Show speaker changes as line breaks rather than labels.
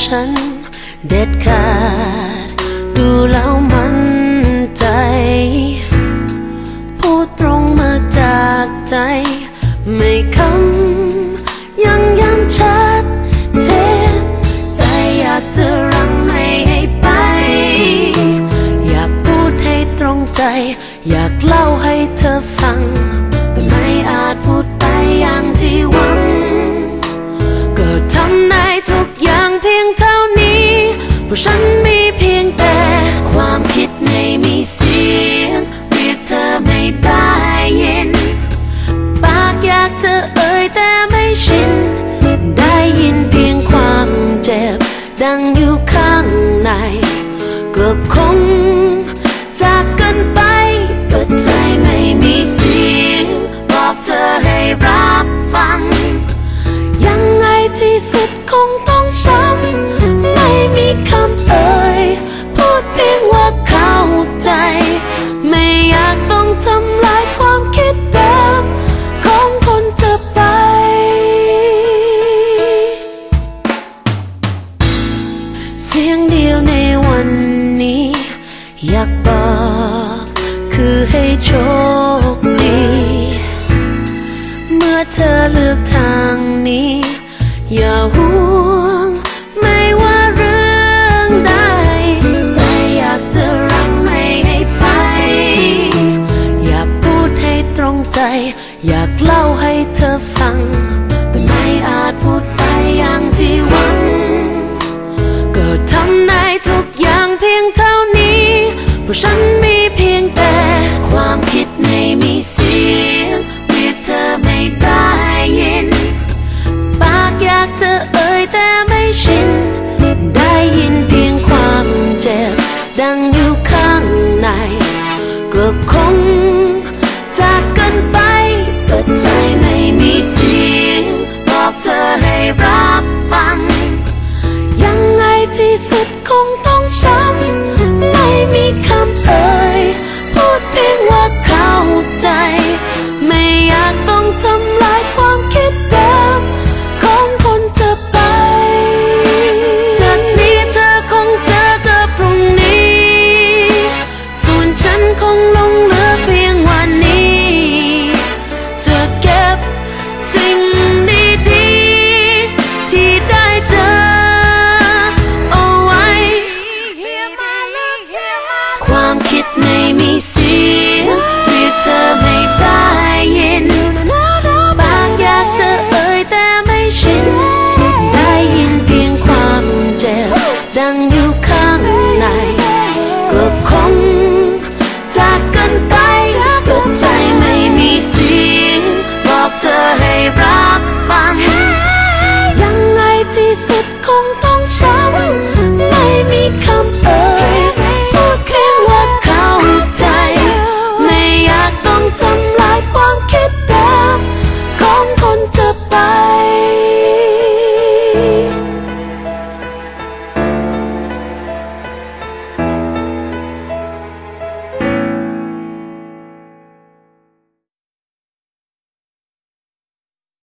ฉันเด็ดขาด ดูแล้วมันใจ พูดตรงมาจากใจ ไม่คำ พราะฉันมีเพียงแต่ ความคิดไม่มีเสียง เรียกเธอไม่ได้ยิน ปากอยากจะเอ่ยแต่ไม่ชิน ได้ยินเพียงความเจ็บ ดังอยู่ข้างในก็คงจากกันไปเปิดใจไม่มีเสียง บอกเธอให้รับฟัง ยังไงที่สุดคงต้องช้ำ มีคำเอ่ยพูดเพียงว่าเข้าใจ ไม่อยากต้องทำลายความคิดเดิมของคนจะไป เสียงเดียวในวันนี้ อยากบอกคือให้โชคดี เมื่อเธอเลือกทางนี้ อย่าห่ อยากเล่าให้เธอฟัง แต่ไม่อาจพูดไปอย่างที่หวัง ก็ทำในทุกอย่างเพียงเท่านี้ เพราะฉันมีเพียงแต่ความคิดไม่มีเสียงเรียกเธอไม่ได้ยิน ปากอยากจะเอ่ยแต่ไม่ชิน ได้ยินเพียงความเจ็บดังอยู่ คิด